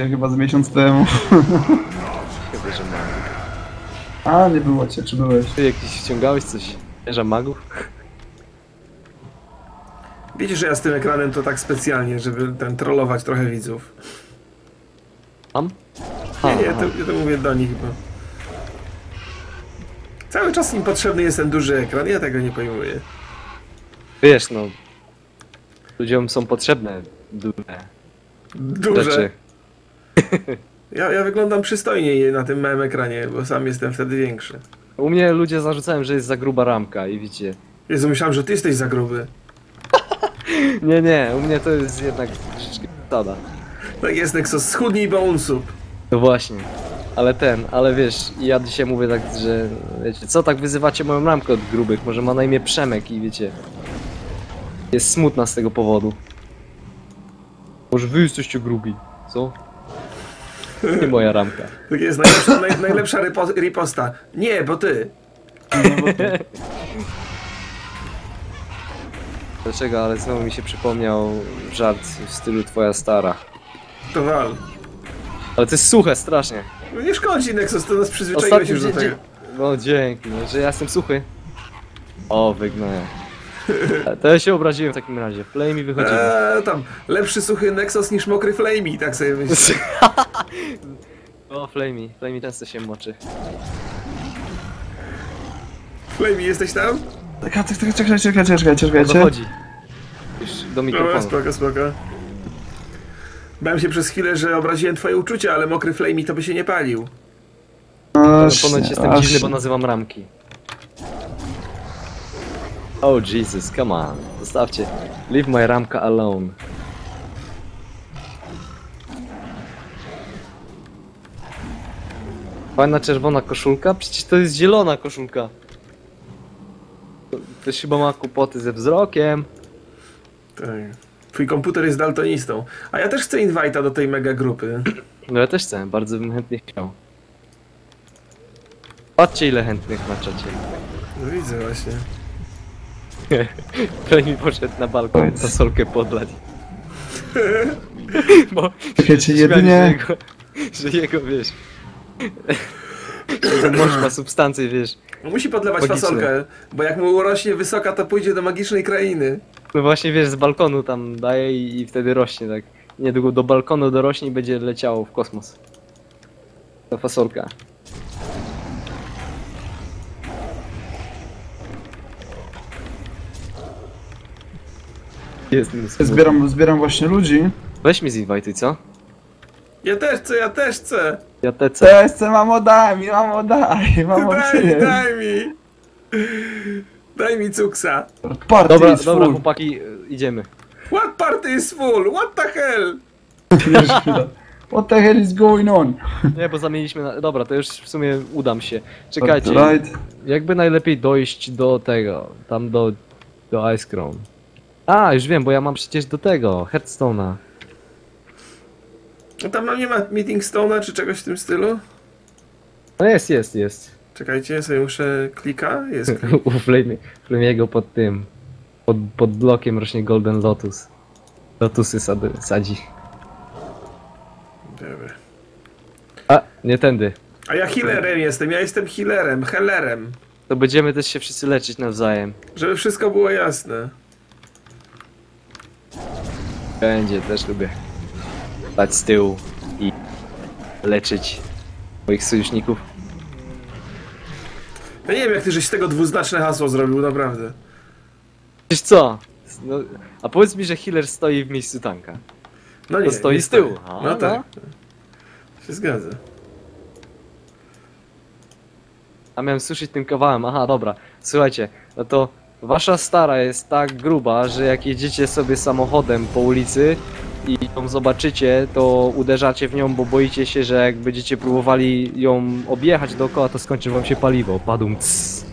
Stormwindzie chyba z miesiąc temu. Chyba, że magów. A, nie było cię, czy byłeś? Ty jakiś ściągałeś coś? Wieża magów? Widzisz, że ja z tym ekranem to tak specjalnie, żeby ten trollować trochę widzów. Mam? Nie, nie, to, ja to mówię do nich, bo... Cały czas im potrzebny jest ten duży ekran, ja tego nie pojmuję. Wiesz, no... Ludziom są potrzebne duże Duże. rzeczy. Ja, ja wyglądam przystojniej na tym małym ekranie, bo sam jestem wtedy większy. U mnie ludzie zarzucają, że jest za gruba ramka i widzicie. Jezu, myślałem, że ty jesteś za gruby. Nie, nie, u mnie to jest jednak troszeczkę tada. Tak jest, Nexus, schudnij, bo unsub. No właśnie. Ale ten, ale wiesz, ja dzisiaj mówię tak, że wiecie, co tak wyzywacie moją ramkę od grubych? Może ma na imię Przemek i wiecie. Jest smutna z tego powodu. Może wy jesteście grubi, co? Nie moja ramka. Tak jest, najlepsza, naj, najlepsza ripo, riposta. Nie, bo ty. No, bo Dlaczego? Ale znowu mi się przypomniał żart w stylu twoja stara. To wal. Ale to jest suche strasznie. No nie szkodzi, Nexus, to nas przyzwyczaiłeś już do tego. No dzięki, no, że ja jestem suchy. O, wygnoję. To ja się obraziłem w takim razie. Play mi wychodzimy. Eee, tam, lepszy suchy Nexus niż mokry Flamey, tak sobie myślę. O, Flamey. Flamey często się moczy. Flamey, jesteś tam? Czekaj, czekaj, czekaj, czekaj, czekaj, czekaj, Dochodzi. Już do No, mikrofonu. spoko, spoko. Bałem się przez chwilę, że obraziłem twoje uczucia, ale mokry Flamey to by się nie palił. Ponoć jestem dziwny, bo nazywam ramki. Oh Jesus, come on. Zostawcie. Leave my ramka alone. Fajna czerwona koszulka? Przecież to jest zielona koszulka. To- Ktoś chyba ma kłopoty ze wzrokiem. Tak. Twój komputer jest daltonistą. A ja też chcę invite'a do tej mega grupy. No ja też chcę, bardzo bym chętnie chciał. Patrzcie ile chętnych na czacie. No widzę właśnie. Ktoś mi poszedł na balkon fasolkę podlać. Bo śmiali, jedynie... Że jego, że jego wiesz... Jego mąż ma substancje, wiesz. No musi podlewać Magiczne. fasolkę, bo jak mu urośnie wysoka, to pójdzie do magicznej krainy. No właśnie wiesz, z balkonu tam daje i, i wtedy rośnie tak. Niedługo do balkonu dorośnie i będzie leciało w kosmos. Ta fasolka. Jest mi smutno. Zbieram, zbieram właśnie ludzi. Weź mi zinwajtuj, co? Ja też chcę, ja też chcę. Ja TC. Cześć, mamo daj mi, mamo daj, mamo Daj mi, daj mi. Daj mi cuksa. Party Dobra, is dobra full. chłopaki, y, idziemy. What party is full? What the hell? What the hell is going on? Nie, bo zamieniliśmy na... Dobra, to już w sumie udam się. Czekajcie, Right. jakby najlepiej dojść do tego, tam do, do Ice Crown. A, już wiem, bo ja mam przecież do tego, Hearthstone'a. No tam nie ma meeting stone'a czy czegoś w tym stylu? No jest, jest, jest. Czekajcie, ja sobie muszę klika. Jest klik. U Flamiego pod tym, pod, pod blokiem rośnie Golden Lotus. Lotusy sady, sadzi. Dobra. A, nie tędy. A ja healerem jestem, ja jestem healerem, hellerem. To będziemy też się wszyscy leczyć nawzajem. Żeby wszystko było jasne. Będzie, też lubię. Stać z tyłu i leczyć moich sojuszników. Ja nie wiem, jak ty żeś z tego dwuznaczne hasło zrobił, naprawdę. Wiesz co? No, a powiedz mi, że healer stoi w miejscu tanka. No nie, To stoi nie z tyłu. A, No tak. Się zgadza. A miałem suszyć tym kawałem. Aha, dobra. Słuchajcie, no to wasza stara jest tak gruba, że jak jedziecie sobie samochodem po ulicy i ją zobaczycie, to uderzacie w nią, bo boicie się, że jak będziecie próbowali ją objechać dookoła, to skończy wam się paliwo. Padum. Cs.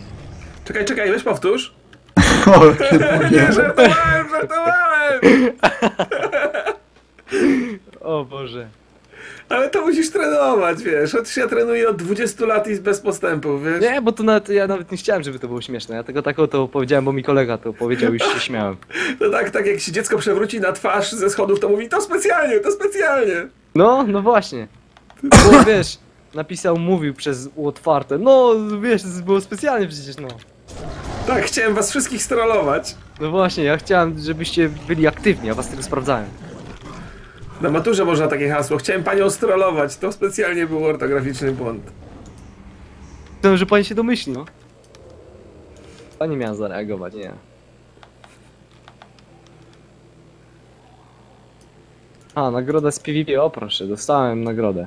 Czekaj, czekaj, weź powtórz. O, nie. żartowałem, żartowałem! O Boże. Ale to musisz trenować, wiesz. Otóż ja trenuję od 20 lat i bez postępów, wiesz. Nie, bo to nawet, ja nawet nie chciałem, żeby to było śmieszne. Ja tego takiego to powiedziałem, bo mi kolega to powiedział i się śmiałem. To tak, tak jak się dziecko przewróci na twarz ze schodów, to mówi to specjalnie, to specjalnie. No, no właśnie. Bo wiesz, napisał, mówił przez otwarte. No, wiesz, to było specjalnie przecież, no. Tak, chciałem was wszystkich strollować. No właśnie, ja chciałem, żebyście byli aktywni, a was tego sprawdzałem. Na maturze można takie hasło. Chciałem panią strollować. To specjalnie był ortograficzny błąd. Że pani się domyśli, no. Pani miała zareagować, nie. A, nagroda z PvP, o proszę, dostałem nagrodę.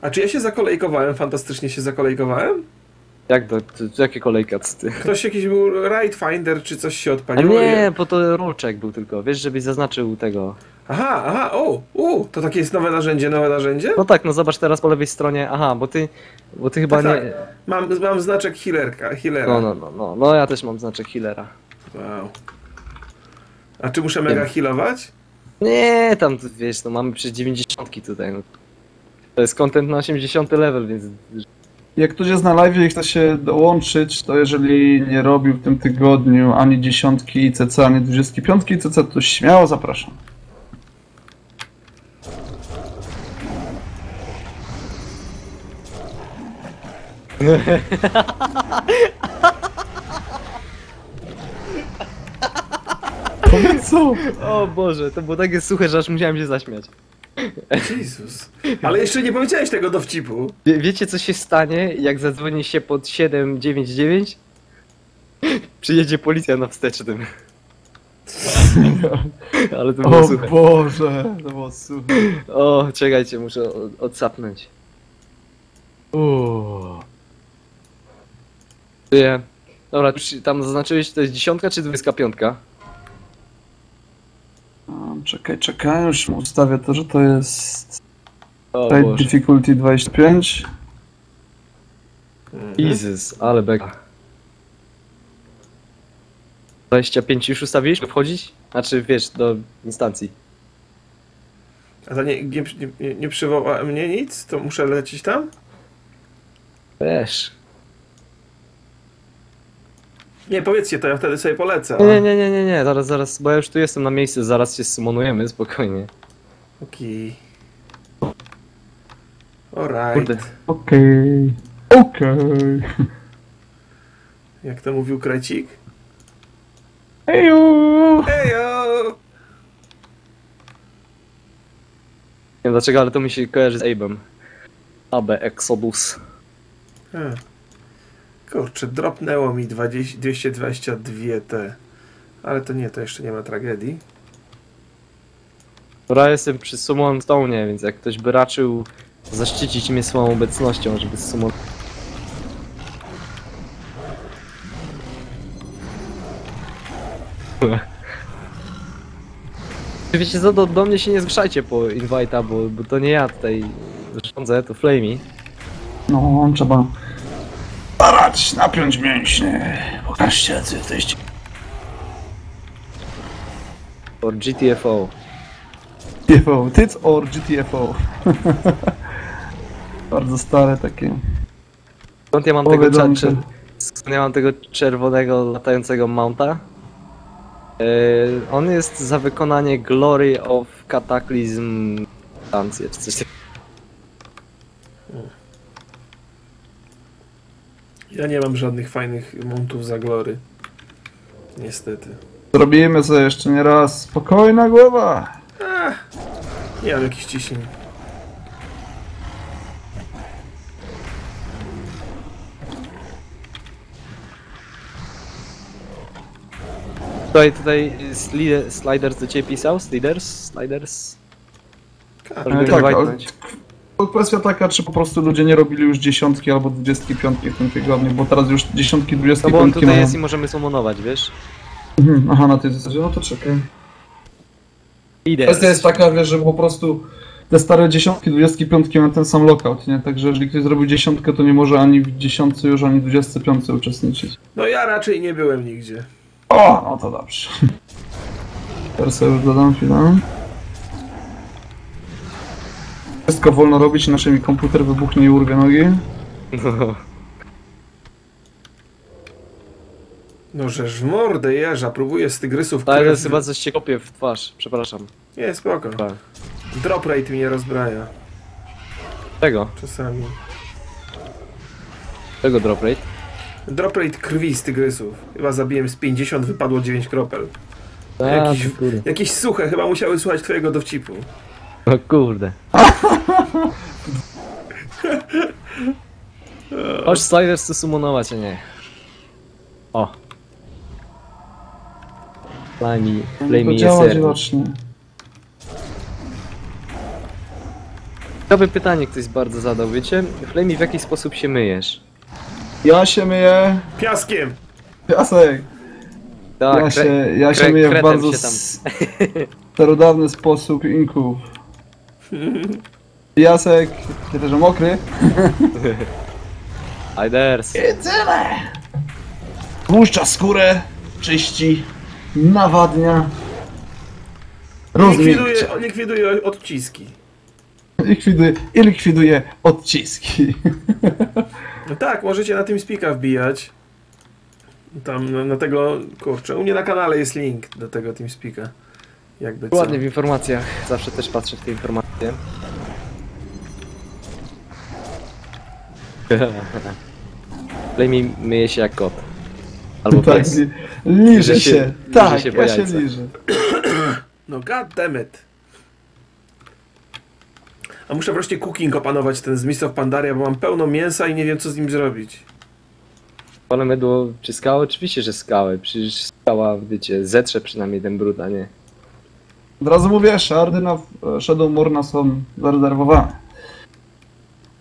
A czy ja się zakolejkowałem? Fantastycznie się zakolejkowałem? Jak to, to, to jakie kolejka, co ty? Ktoś jakiś był Ride Finder, czy coś się A odpaliło? nie, bo to ruczek był tylko, wiesz, żebyś zaznaczył tego. Aha, aha, o, u, to takie jest nowe narzędzie, nowe narzędzie? No tak, no zobacz teraz po lewej stronie, aha, bo ty, bo ty chyba Tak, nie... Mam, mam znaczek healerka, healera. No, no, no, no, no ja też mam znaczek healera. Wow. A czy muszę mega healować? Nie, tam, tu, wiesz, no mamy przez 90 tutaj, no. To jest content na 80 level, więc... Jak ktoś jest na live i chce się dołączyć, to jeżeli nie robił w tym tygodniu ani dziesiątki ICC, ani 25 ICC, to śmiało zapraszam. Powiedz co? O Boże, to było takie suche, że aż musiałem się zaśmiać. Jezus. Ale jeszcze nie powiedziałeś tego dowcipu. Wie, wiecie co się stanie, jak zadzwoni się pod 799? Przyjedzie policja na wstecznym. Ale to było O suche. Boże, to było suche. O, czekajcie, muszę od- odsapnąć. Uuu. Żyję. Dobra, już tam zaznaczyłeś, to jest dziesiątka czy dwudziestka piątka? Um, Czekaj, czekaj, już ustawię to, że to jest O. Difficulty 25. Jezus, ale beka. 25 już ustawiłeś, by wchodzić? Znaczy, wiesz, do instancji. A to nie, nie, nie, nie przywoła mnie nic? To muszę lecieć tam? Wiesz. Nie, powiedzcie to, ja wtedy sobie polecę. a- Nie, nie, nie, nie, nie, zaraz, zaraz, bo ja już tu jestem na miejscu, zaraz się summonujemy, spokojnie. Okej. Alright. Kurde. Okej. Okej. Jak to mówił Krecik? Eju. Ejo! Nie wiem dlaczego, ale to mi się kojarzy z Abe'em. AB Exodus. A. Kurczę, dropnęło mi 20, 222 te. Ale to nie, to jeszcze nie ma tragedii. Dobra, jestem przy Summon Stone, więc jak ktoś by raczył zaszczycić mnie swoją obecnością, żeby summon... Wiecie co, do, do mnie się nie zgrzajcie po invite'a, bo, bo to nie ja tutaj rządzę, to Flamey. No, trzeba starać, napiąć mięśnie. Pokażcie, co jesteście. Or GTFO. GTFO, TIC or GTFO. Bardzo stare takie. Skąd ja mam tego, skąd ja mam tego czerwonego latającego mounta? Yy, on jest za wykonanie Glory of Cataclysm stancję, czy coś takiego. Ja nie mam żadnych fajnych montów za glory. Niestety. Zrobimy sobie jeszcze nie raz. Spokojna głowa. Nie mam jakichś ciśnień. Tutaj, tutaj sli- Sliders do ciebie pisał? Sliders? Sliders? Tak, ale- invite'nąć. Kwestia taka, czy po prostu ludzie nie robili już dziesiątki albo dwudziestki piątki w tym tygodniu, bo teraz już dziesiątki, dwudziestki No bo on piątki tutaj mają. jest i możemy summonować, wiesz? Mhm, Aha, na tej zasadzie, no to czekaj. Idę. Kwestia jest taka, wiesz, że po prostu te stare dziesiątki, dwudziestki piątki mają ten sam lockout, nie? Także jeżeli ktoś zrobił dziesiątkę, to nie może ani w dziesiątce już, ani w dwudziestce piątce uczestniczyć. No ja raczej nie byłem nigdzie. O, no to dobrze. Teraz sobie już dodam chwilę. Wszystko wolno robić, inaczej mi komputer wybuchnie i urwie nogi. No. No żeż w mordę jeża, próbuję z tygrysów Ale krew- chyba coś cię kopie w twarz, przepraszam. Nie, spoko. Dobra. Drop rate mnie rozbraja. Czego? Czasami. Czego drop rate? Drop rate krwi z tygrysów. Chyba zabiłem z 50, wypadło 9 kropel. A, Jakiś- ty kurde. Jakieś suche, chyba musiały słuchać twojego dowcipu. O kurde. Chodź Sliders chce summonować, a nie. O. Flamey, Flamey jest działa serny. dziwacznie. Ciekawe pytanie ktoś bardzo zadał, wiecie? Flamey, w jaki sposób się myjesz? Ja się myję. Piaskiem! Piasek. Tak, ja kre- się, ja się kre- myję w kretem bardzo się tam- s- starodawny sposób inków. Piasek, ty też mokry. I tyle. Tłuszcza skórę, czyści, nawadnia, rozmiękcza. Likwiduje, likwiduje odciski. Likwiduje, I likwiduje odciski. No tak, możecie na tym spika wbijać. Tam na, na tego, kurczę, u mnie na kanale jest link do tego TeamSpeaka. Jakby co. Ładnie w informacjach, zawsze też patrzę w te informacje. Flamey myje się jak kot. Albo tak, pies. li, liże się- liże Tak, się ja się liżę. No god damn it. A muszę wreszcie cooking opanować ten z Mist of Pandaria, bo mam pełno mięsa i nie wiem co z nim zrobić. Ale mydło czy skały? Oczywiście, że skały. Przecież skała, wiecie, zetrze przynajmniej ten brud, a nie. Od razu mówię, szardy na Shadow Morna są zarezerwowane.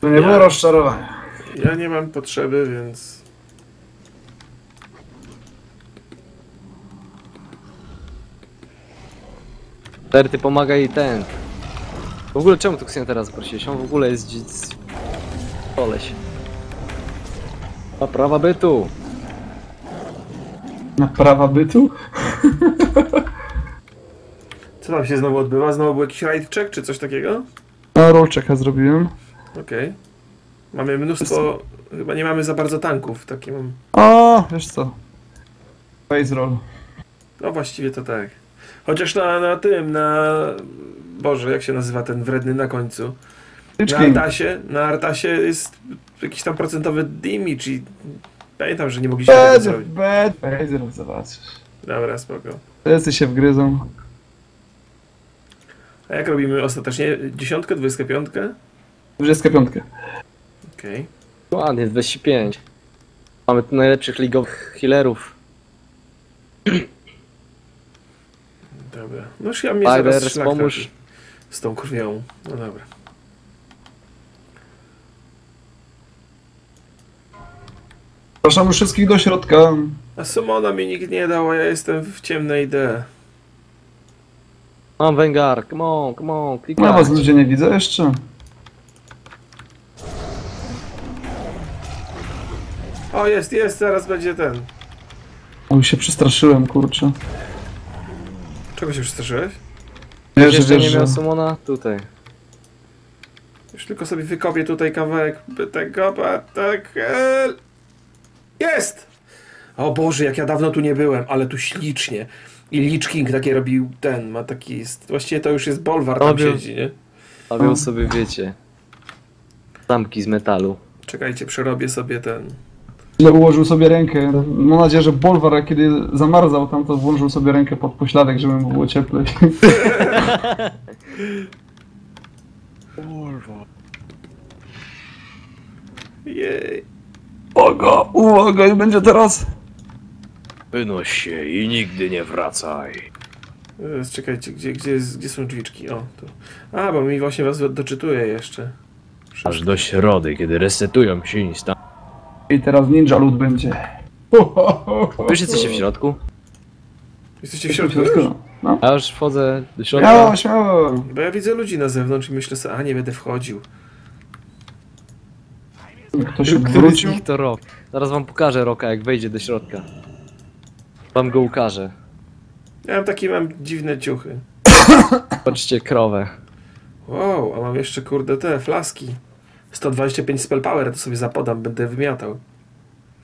To nie Ja- było rozczarowania. Ja nie mam potrzeby, więc... Terty pomaga i ten. W ogóle czemu tu Ksenia teraz prosiłeś? On w ogóle jest dzic... Koleś. A prawa bytu. Na prawa bytu? Co tam się znowu odbywa? Znowu był jakiś raid check czy coś takiego? A rollchecka zrobiłem. Okej. Mamy mnóstwo... Chyba nie mamy za bardzo tanków, takie mam... O, wiesz co? Face roll. No właściwie to tak. Chociaż na, na tym, na... Boże, jak się nazywa ten wredny na końcu? Na. Artasie, na Artasie jest jakiś tam procentowy damage i pamiętam, że nie mogliśmy tego Bad, zrobić. bad roll, zobaczysz. Dobra, spoko. Wszyscy się wgryzą. A jak robimy ostatecznie? Dziesiątkę, dwudziestkę piątkę? 25. Okej. Ładnie, 25. Mamy tu najlepszych ligowych healerów. Dobra. No już ja mnie zaraz Spiders, szlak pomóż. trafi z tą krwią. No dobra. Zapraszam wszystkich do środka. A Sumona mi nikt nie dał, a ja jestem w ciemnej D. Mam Wengar, come on, come on, Ja klikaj. was ludzie nie widzę jeszcze. O, jest, jest, zaraz będzie ten. O, się przestraszyłem, kurczę. Czego się przestraszyłeś? Wiesz, jeszcze wiesz, nie że... miał Sumona? Tutaj. Już tylko sobie wykopię tutaj kawałek tego batakel. Jest! O Boże, jak ja dawno tu nie byłem, ale tu ślicznie. I Lich King takie robił ten, ma taki. Właściwie to już jest Bolvar tam Robił. siedzi, nie? O. sobie, wiecie, zamki z metalu. Czekajcie, przerobię sobie ten. Źle ułożył sobie rękę. Mam nadzieję, że Bolvar, kiedy zamarzał tam, to włożył sobie rękę pod pośladek, żeby mu było cieplej. Jej. Uwaga, uwaga, i będzie teraz. Wynoś się i nigdy nie wracaj. Zaraz, Czekajcie, gdzie, gdzie, jest, gdzie są drzwiczki? O, tu. A, bo mi właśnie was doczytuje jeszcze. Aż do środy, kiedy resetują się instant. I teraz ninja lud będzie. Wiesz, jesteście w środku? Jesteście w środku już? No. A już wchodzę do środka. Śmiało, śmiało. Bo ja widzę ludzi na zewnątrz i myślę sobie, a nie będę wchodził. Ktoś Który wrócił. nich to rok? Zaraz wam pokażę roka, jak wejdzie do środka. Wam go ukażę. Ja mam takie mam dziwne ciuchy. Patrzcie krowę. Wow, a mam jeszcze kurde te flaski. 125 spell power, to sobie zapodam, będę wymiatał.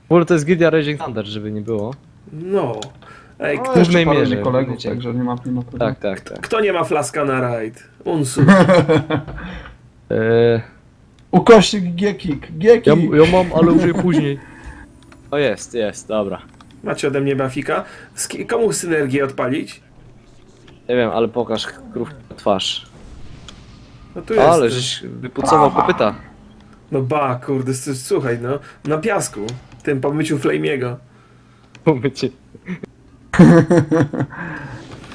W ogóle to jest Gildia Raging Thunder, żeby nie było. No. Ej, No, kto, głównej mierze, kolegów, wiecie. także nie ma, nie ma. Tak, tak, tak. kto nie ma flaska na rajd? Unsu. Eee, Ukośnik Giekik, Gieki! ja, ja mam, ale użyję później. O jest, jest, dobra. Macie ode mnie bafika. Komu synergię odpalić? Nie wiem, ale pokaż krówkę twarz. No tu jest. Ale żeś wypucował kopyta. No ba, kurde, słuchaj, no. Na piasku. Tym po myciu Flamiego. Umycie.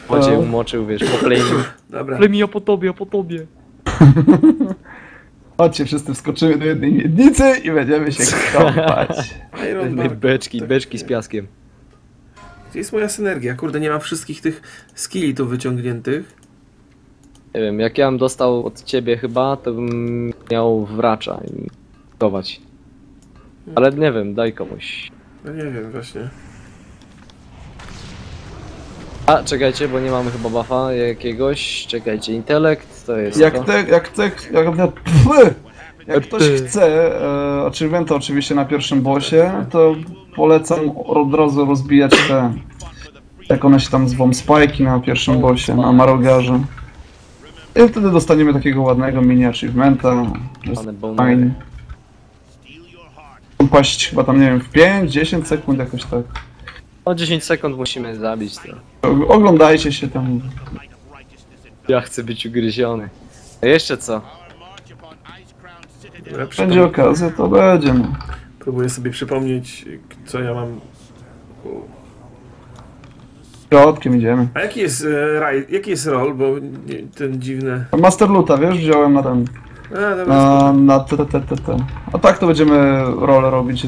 Wodzie No. umoczył, wiesz, po flamie. Dobra. Flamie, po tobie, po tobie. Chodźcie, wszyscy wskoczymy do jednej miednicy i będziemy się kąpać. Beczki, Tak. beczki z piaskiem. Gdzie jest moja synergia? Kurde, nie ma wszystkich tych skilli tu wyciągniętych. Nie wiem, jak ja bym dostał od ciebie chyba, to bym miał wracza i chować. Ale nie wiem, daj komuś. No nie wiem, właśnie. A, czekajcie, bo nie mamy chyba buffa jakiegoś. Czekajcie, intelekt to jest Jak to. te, jak te, jak te, pfy! Jak ktoś Ty. chce e, achievementa oczywiście na pierwszym bossie, to polecam od razu rozbijać te, jak one się tam zwą, spajki na pierwszym bossie, na Marogarze. I wtedy dostaniemy takiego ładnego mini achievementa, fajnie. Paść chyba tam, nie wiem, w 5-10 sekund jakoś tak. O 10 sekund musimy zabić to. Oglądajcie się tam. Ja chcę być ugryziony. A jeszcze co? Ja Będzie okazja, to będzie. No. Próbuję sobie przypomnieć, co ja mam. Środkiem idziemy. A jaki jest e, raj, jaki jest rol, bo nie, ten dziwny. Master Luta, wiesz, wziąłem na ten. A, dobra, Na, na t, t, t, t. A tak to będziemy role robić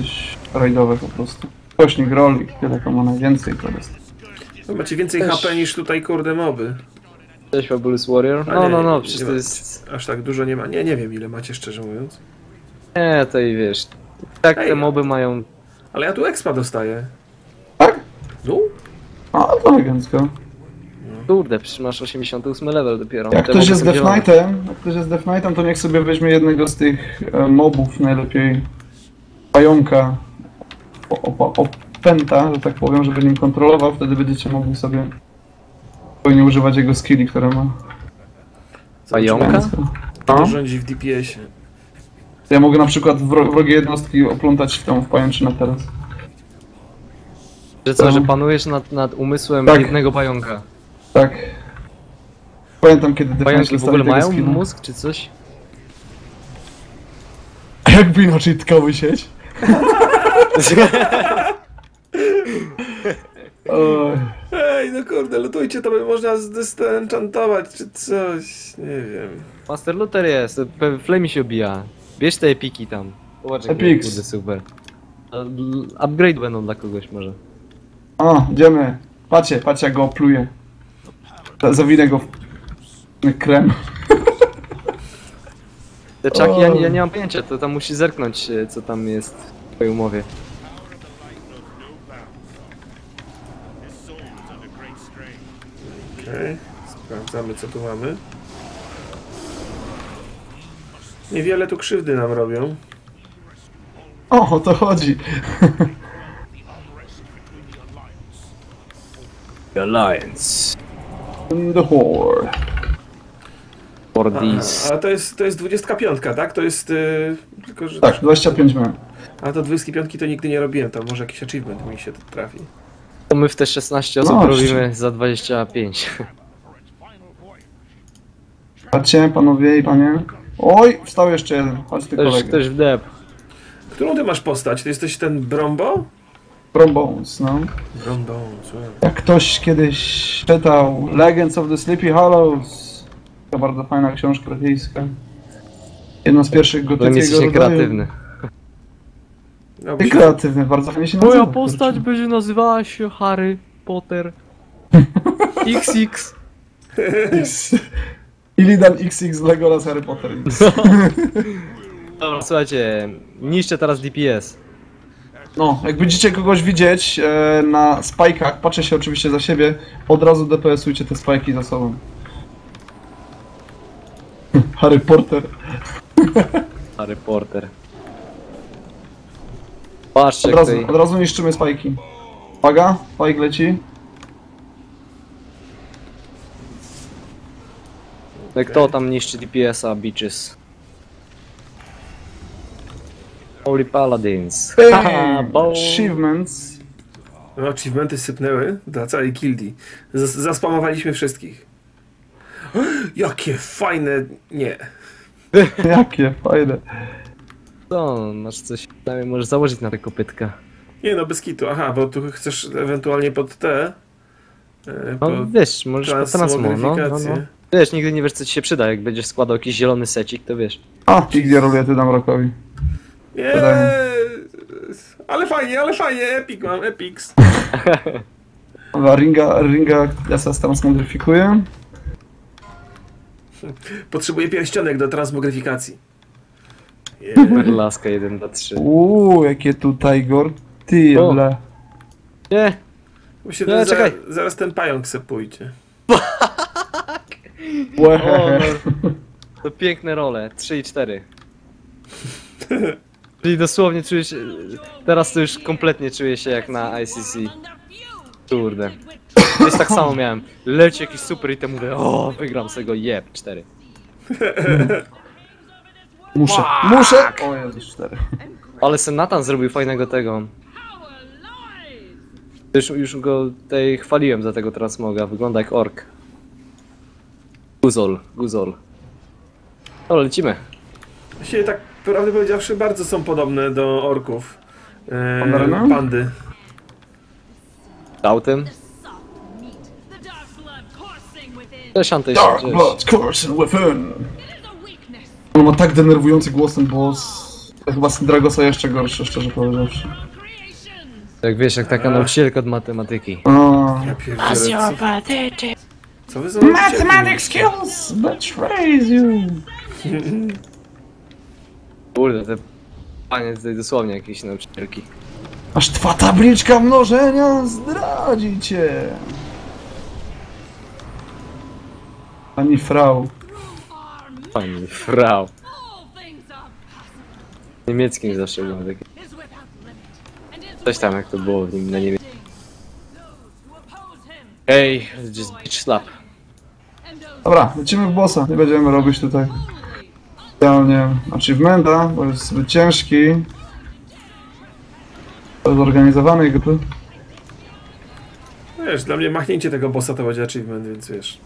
rajdowe po prostu. Kośnik roli, tyle to ma najwięcej to jest. No, macie więcej Też. HP niż tutaj kurde moby. Cześć Fabulous Warrior? A No, nie, no, no, przecież to jest... Aż tak dużo nie ma. Nie, nie wiem ile macie szczerze mówiąc. Nie, to i wiesz... Tak Ej. te moby mają... Ale ja tu expa dostaję. Tak? No? A, to elegancko. Kurde, przecież masz 88 level dopiero. Jak Te ktoś jest Death. Knightem, jak ktoś jest Death Knightem, to niech sobie weźmie jednego z tych e, mobów, najlepiej pająka, opęta, że tak powiem, żeby nim kontrolował, wtedy będziecie mogli sobie spokojnie używać jego skilli, które ma. Pająka? To No. rządzi w DPS-ie. Ja mogę na przykład wro- wrogie jednostki oplątać w tą w pajęczynę teraz. Że co, że panujesz nad, nad umysłem Tak. jednego pająka. Tak. Pamiętam kiedy Pająki w ogóle mają mózg czy coś? A jakby inaczej tkały sieć? Ej, no kurde, lutujcie, to by można zdystenchantować czy coś. Nie wiem. Master Luther jest, Flame się obija. Bierz te epiki tam. Zobacz, jakie Epics. kurde super. A, l- Upgrade będą dla kogoś może. O, idziemy. Patrzcie, patrzcie jak go opluje. Za- Zawinę go w krem. Te czaki, ja, ja nie mam pojęcia, to tam musi zerknąć e, co tam jest w twojej umowie. Okej, sprawdzamy co tu mamy. Niewiele tu krzywdy nam robią. O, o to chodzi. Alliance. In the horde. For A, these. a to jest, to jest 25, tak? To jest. Yy, tylko, że. Tak, 25 minut. A to 25 to nigdy nie robiłem, tam może jakiś achievement mi się trafi. To my w te 16 osób No, robimy za 25. Patrzcie, panowie i panie. Oj, wstał jeszcze jeden. Chodź ty Ktoś, kolega. ktoś w dep. Którą ty masz postać? Ty jesteś ten Brombo? Brombones, no. Brombo, słuchaj. Jak ktoś kiedyś czytał Legends of the Sleepy Hollows, to bardzo fajna książka brytyjska. Jedna z pierwszych To nie gotyckiego jesteś rodzaju. kreatywny. No, I kreatywny, bardzo fajnie się nazywa. Moja postać będzie nazywała się Harry Potter. XX. Illidan XX Legolas Harry Potter. Dobra, słuchajcie, niszczę teraz DPS. No, jak będziecie kogoś widzieć e, na spajkach, patrzę się oczywiście za siebie, od razu DPS-ujcie te spajki za sobą. Harry Potter. Harry Potter. Patrzcie, Od razu, od razu niszczymy spajki. Uwaga, spajk leci. No Kto tam niszczy DPS-a, bitches? Holy Paladins. Haha, bo... Achievements. No, achievementy sypnęły dla całej gildii. Zas- Zaspamowaliśmy wszystkich. Jakie fajne... Nie. Jakie fajne. Co, masz coś, możesz założyć na te kopytka. Nie no, bez kitu. Aha, bo tu chcesz ewentualnie pod te... e, No pod wiesz, możesz po transmo, no, no, no. Wiesz, nigdy nie wiesz co ci się przyda, jak będziesz składał jakiś zielony secik, to wiesz. A, i gdzie rolety dam Rokowi. Nie, ale fajnie, ale fajnie, epic mam, epics. Dobra, ringa, ringa ja sobie transmogryfikuję. Potrzebuję pierścionek do transmogryfikacji. Yeah. Laska 1, 2, 3. Uuu, jakie tutaj gortyle. Nie, Myślę, Nie, że za, czekaj. zaraz ten pająk se pójdzie. O, no. to piękne role, 3 i 4. Czyli dosłownie czuję się, teraz to już kompletnie czuję się jak na ICC. Kurde. Jest tak samo miałem. Leci jakiś super i to mówię, o, wygram z tego, jeb, 4. Muszę, muszę! O Jezus, cztery. Ale Senatan zrobił fajnego tego. Już, już go tutaj chwaliłem za tego transmoga, wygląda jak ork. Guzol, guzol. No, lecimy. Właściwie tak prawdę powiedziawszy bardzo są podobne do orków. E, Pandarena? pandy. Autem. Cześć Antej, Dark blood coursing within. On ma tak denerwujący głos ten boss. Chyba z Dragosa jeszcze gorszy, szczerze powiedziawszy. Jak wiesz, jak taka nauczycielka od matematyki. O. Ja pierdzielę, co, wy za nauczycielki? skills betrays you. Kurde, te panie tutaj dosłownie jakieś nauczycielki. Aż twa tabliczka mnożenia zdradzi cię. Pani frau. Pani frau. Niemieckim zawsze było takie. Coś tam jak to było w nim na niemieckim. Hey, just bitch slap. Dobra, lecimy w bossa. Nie będziemy robić tutaj specjalnie achievementa, bo jest zbyt ciężki. Zorganizowany gry. Wiesz, dla mnie machnięcie tego bossa to będzie achievement, więc wiesz.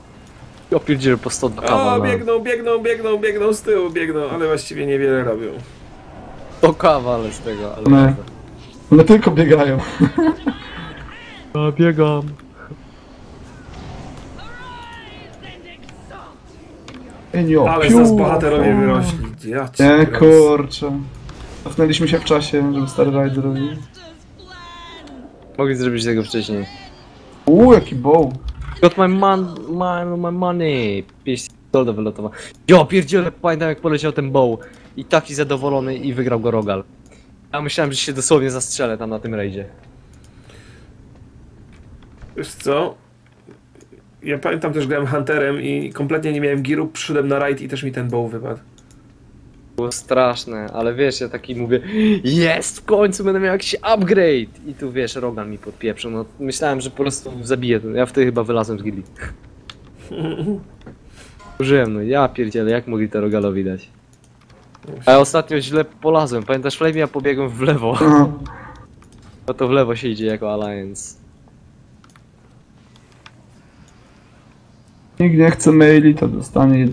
Opierdziel po 100 do O, kawa na... biegną, biegną, biegną, biegną z tyłu, biegną, ale właściwie niewiele robią. Do kawa, ale z tego, ale... Nie. One tylko biegają. Ja biegam. Your Ale pure nas bohaterowie wyrośli. Ja cię Nie, kręcę. kurczę. Cofnęliśmy się w czasie, żeby Star Rider robił. Master's plan. Mogli zrobić tego wcześniej. Uuu, jaki bow. Got my man, my, my money. 5 golda wylotowa. Jo, pierdziele, pamiętam jak poleciał ten bow. I taki zadowolony i wygrał go Rogal. Ja myślałem, że się dosłownie zastrzelę tam na tym rajdzie. Wiesz co? Ja pamiętam też grałem Hunterem i kompletnie nie miałem giru, przyszedłem na raid i też mi ten bow wypadł. Było straszne, ale wiesz, ja taki mówię Jest, w końcu będę miał jakiś upgrade! I tu wiesz, Rogal mi podpieprzył, no myślałem, że po prostu zabiję to. Ja wtedy chyba wylazłem z gildii. Użyłem, no ja pierdzielę, jak mogli to Rogalowi dać? A ja ostatnio źle polazłem, pamiętasz Flame, ja pobiegłem w lewo. Aha. No to w lewo się idzie jako Alliance. Nikt nie chce maili, to dostanie...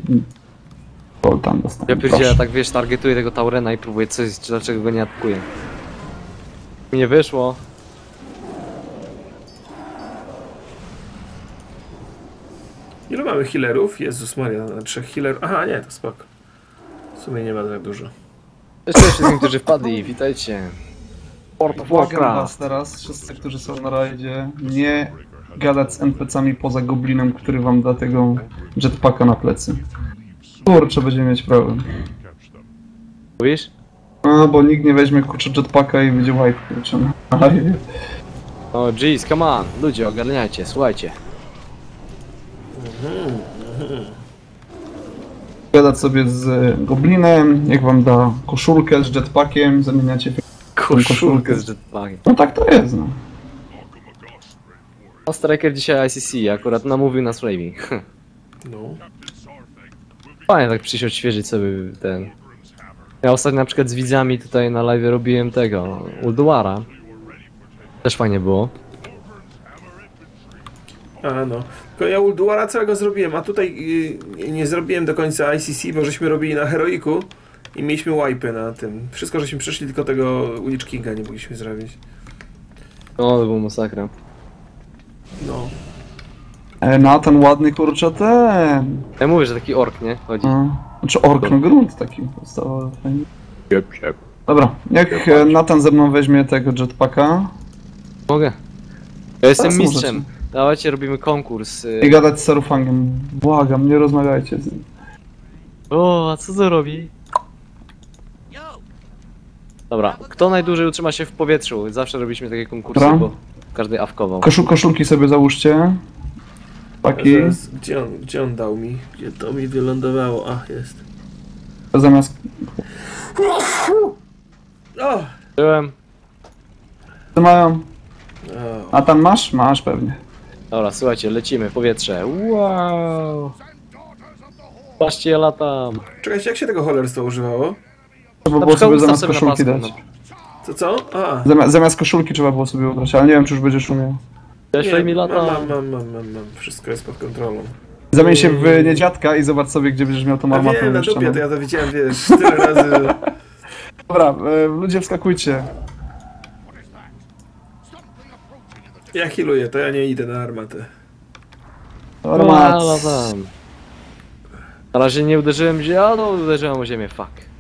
O, tam dostanie. Ja pierdzielę, Proszę. tak wiesz, targetuję tego Taurena i próbuję coś, dlaczego go nie atakuję. Mi nie wyszło. Ilu mamy healerów? Jezus Maria, na trzech healerów. Aha, nie, to spoko. W sumie nie ma tak dużo. Cześć wszystkim, którzy wpadli, witajcie. World of Błagam was Warcraft. teraz, wszyscy, którzy są na rajdzie, nie gadać z NPC-ami poza goblinem, który wam da tego jetpacka na plecy. Kurczę, będziemy mieć problem. Mówisz? A, bo nikt nie weźmie kurczę jetpacka i będzie wipe kurczę rajdzie. O jeez, come on, ludzie, ogarniajcie, słuchajcie. Gadać sobie z goblinem, jak wam da koszulkę z jetpackiem, zamieniacie w... Koszulkę z jetpackiem. No tak to jest, no. No Striker dzisiaj ICC, akurat namówił nas Flamey. No. Fajnie tak przyjść odświeżyć sobie ten... Ja ostatnio na przykład z widzami tutaj na live robiłem tego, Ulduara. Też fajnie było. A no. Tylko ja Ulduara całego zrobiłem, a tutaj y, nie zrobiłem do końca ICC, bo żeśmy robili na Heroiku i mieliśmy wipy na tym. Wszystko żeśmy przeszli, tylko tego Witch Kinga nie mogliśmy zrobić. No, to był masakra. No. E, na ten ładny kurczę ten. Ja mówię, że taki ork, nie? Chodzi. No. Znaczy ork, no grunt taki podstawowy. fajnie. Dobra, jak e, Nathan ze mną weźmie tego jetpacka Mogę. Ja jestem Teraz mistrzem. możecie. Dawajcie, robimy konkurs. y. i gadać z Sarufangiem. Błagam, nie rozmawiajcie z nim. O, a co to robi? Dobra, kto najdłużej utrzyma się w powietrzu? Zawsze robiliśmy takie konkursy, Dobra. bo każdy awkował. Koszu, koszulki sobie załóżcie. Paki. Zaraz, gdzie, on, gdzie on dał mi? Gdzie to mi wylądowało? Ach, jest. Zamiast... O! Byłem. Co mają? o. A tam masz? Masz pewnie. Dobra, słuchajcie, lecimy, powietrze. Wow! Patrzcie, ja latam. Czekajcie, jak się tego cholerstwa używało? Trzeba było sobie zamiast koszulki dać. Co, co? A! Zamiast, zamiast koszulki trzeba było sobie ubrać, ale nie wiem czy już będziesz umiał. Cześć, mi mam, latam. mam, mam, mam, mam, mam. Wszystko jest pod kontrolą. Zamień się w niedziadka i zobacz sobie gdzie będziesz miał tą armatę wiem, na dupie, to ja to widziałem, wiesz, tyle razy. Dobra, e, ludzie wskakujcie. Ja healuję, to ja nie idę na armatę. Armat. Na razie nie uderzyłem w ziemię, a no uderzyłem o ziemię, fuck.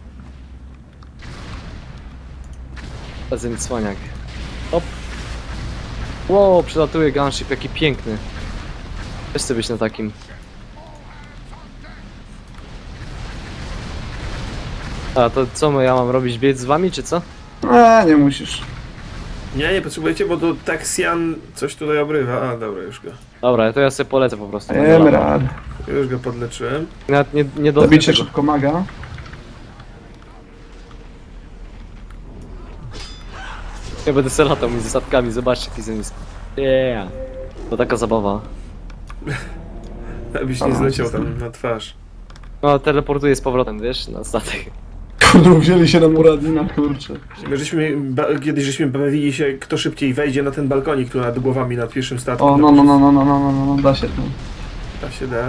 Razem cwaniak. Hop. Wow, przelatuje gunship, jaki piękny. Też chcę być na takim. A to co my, ja mam robić, biec z wami, czy co? Nie, nie musisz. Nie, nie potrzebujecie, bo to Texian coś tutaj obrywa. A, dobra, już go. Dobra, to ja sobie polecę po prostu. radę. Już go podleczyłem. Nawet nie, nie dotknę Zabicie tego. szybko maga. Ja będę se latał między statkami, zobaczcie, jaki jest. Yeah. To taka zabawa. Abyś nie zleciał jestem. tam na twarz. No, teleportuję z powrotem, wiesz, na statek. Kurde, wzięli się na Muradina, kurczę. My żeśmy, kiedyś żeśmy bawili się, kto szybciej wejdzie na ten balkonik tu nad głowami, nad pierwszym statkiem. O, no, no, no, no, no, no, no, no, da się to. Da się da.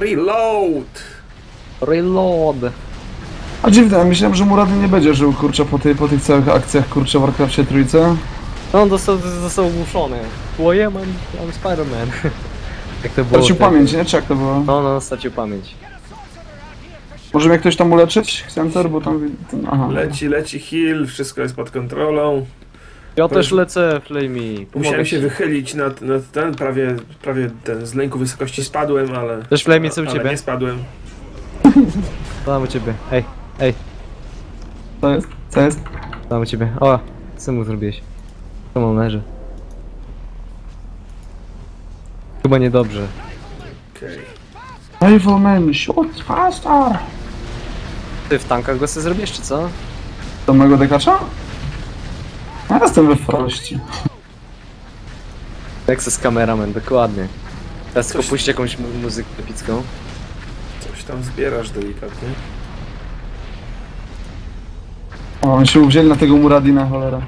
Reload! Reload! A dziwne, ja myślałem, że Muradin nie będzie żył, kurczę, po, tej, po tych całych akcjach, kurczę, w Warcraftie trójce. No, on został, został ogłuszony. Bo ja mam, mam Spider-Man. Jak to było? Stracił ten- pamięć, nie? Czy jak to było? No, no, stracił pamięć. Może mnie ktoś tam uleczyć? Center, bo tam... Ten, aha. Leci, leci heal, wszystko jest pod kontrolą. Ja też lecę, Flamey. Musiałem się wychylić nad, nad ten, prawie, prawie ten, z lęku wysokości spadłem, ale... Też Flamey, co u ale ciebie? nie spadłem. Tam u ciebie? Ej, ej, Co jest? Co jest? u ciebie? O, co mu zrobiłeś? Co mu leży? Chyba niedobrze. Okej. Rifleman, shoot faster! Ty w tankach go sobie zrobisz, czy co? Do mojego dekacza? Ja jestem we frości. Texas Cameraman, dokładnie. Teraz tylko Coś- puść jakąś mu- muzykę epicką. Coś tam zbierasz delikatnie. O, oni się uwzięli na tego Muradina, cholera.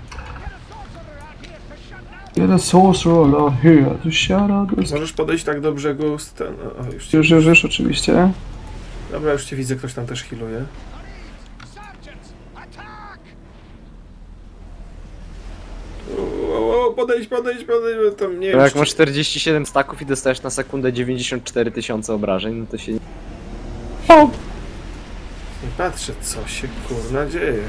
Get a sorcerer out here to shout out this... Możesz podejść tak do brzegu z ten... O, o, już, cię, Już, już, już, oczywiście. dobra, już cię widzę, ktoś tam też healuje. O, o, o, podejdź, podejdź, podejdź, bo tam nie No wiem, jak czy- masz 47 staków i dostajesz na sekundę 94 tysiące obrażeń, no to się... Nie patrzę, co się kurna dzieje.